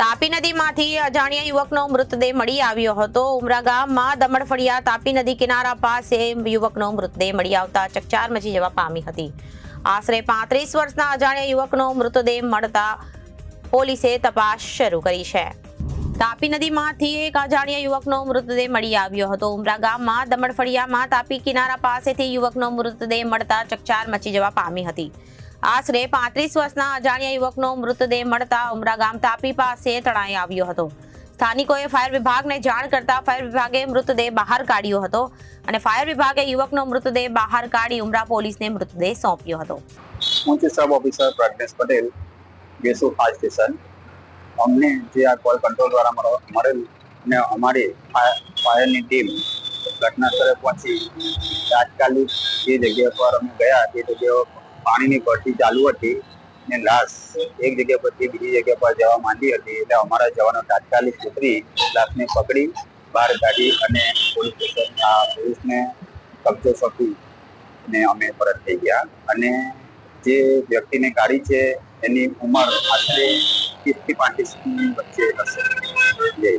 તાપી નદીમાંથી અજાણ્યા યુવકનો મૃતદેહ મળી આવ્યો હતો. ઉમરા ગામમાં દમણફળિયા તાપી નદી કિનારા પાસે યુવકનો મૃતદેહ મળી આવતા ચકચાર મચી જવા પામી હતી. આશરે પાંત્રીસ વર્ષના અજાણ્યા યુવકનો મૃતદેહ મળતા પોલીસે તપાસ શરૂ કરી છે. તાપી નદીમાંથી એક અજાણ્યા યુવકનો મૃતદેહ મળી આવ્યો હતો. ઉમરા ગામમાં દમણફળિયામાં તાપી કિનારા પાસેથી યુવકનો મૃતદેહ મળતા ચકચાર મચી જવા પામી હતી. આશરે પાંત્રીસ વર્ષના અજાણ્યા યુવકનો મૃતદેહ મળતા ઉમરા ગામ તાપી પાસે તણાઈ આવ્યો હતો. સ્થાનિકોએ ફાયર વિભાગને જાણ કરતા ફાયર વિભાગે મૃતદેહ બહાર કાઢ્યો હતો અને ફાયર વિભાગે યુવકનો મૃતદેહ બહાર કાઢી ઉમરા પોલીસને મૃતદેહ સોંપ્યો હતો. હું છું સબ ઓફિસર પ્રજ્ઞેશ પટેલ ગેસુ ફાયર સ્ટેશન. અમને જે આ કોલ કંટ્રોલ દ્વારા મળો- મળેલ અને અમારી ફાયરની ટીમ ઘટના સ્થળે પહોંચી. તાત્કાલિક જે જગ્યા પર અમે ગયા, તે જગ્યાએ પાણીની ભરતી ચાલુ હતી ને લાશ એક જગ્યા પરથી બીજી જગ્યા પર જવા માંડી હતી એટલે અમારા જવાનો તાત્કાલિક ઉતરી લાશને પકડી, બહાર કાઢી અને પોલીસ સ્ટેશનના પોલીસને કબજો સોંપી ને અમે પરત થઈ ગયા. અને જે વ્યક્તિને કાઢી છે એની ઉંમર આશરે ત્રીસથી પાંત્રીસની વચ્ચે હશે.